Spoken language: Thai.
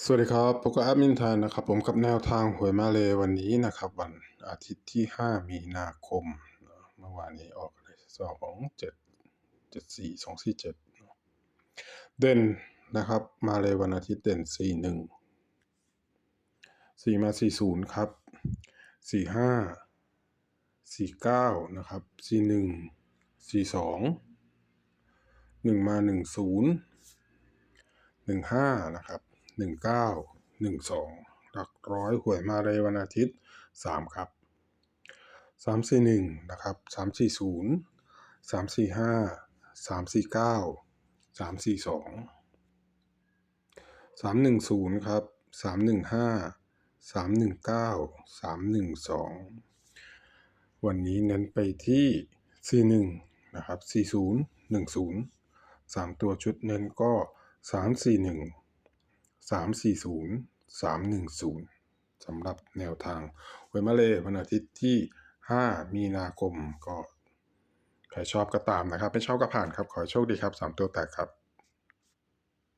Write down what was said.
สวัสดีครับพบกับแอดมินทานนะครับผมกับแนวทางหวยมาเลยวันนี้นะครับ วันอาทิตย์ที่ 5 มีนาคม เมื่อวานนี้ออกเลยสองเจ็ดเจ็ดสี่สองสี่เจ็ดเด่นนะครับ มาเลยวันอาทิตย์เด่นสี่หนึ่งสี่มาสี่ศูนย์ครับสี่ห้าสี่เก้านะครับสี่หนึ่งสี่สองหนึ่งมาหนึ่งศูนย์หนึ่งห้านะครับ หนึ่งเก้าหนึ่งสองหลักร้อยหวยมาเลยวันอาทิตย์สามครับสามสี่หนึ่งนะครับสามสี่ศูนย์สามสี่ห้าสามสี่เก้าสามสี่สองสามหนึ่งศูนย์ครับสามหนึ่งห้าสามหนึ่งเก้าสามหนึ่งสองวันนี้เน้นไปที่สี่หนึ่งนะครับสี่ศูนย์หนึ่งศูนย์สามตัวชุดเน้นก็ส 340 310สามสี่ศูนย์สามหนึ่งศูนย์สำหรับแนวทางเวยมาเลวันอาทิตย์ที่ห้ามีนาคมก็ใครชอบก็ตามนะครับ ไม่ชอบก็ผ่านครับ ขอโชคดีครับสามตัวแตกครับ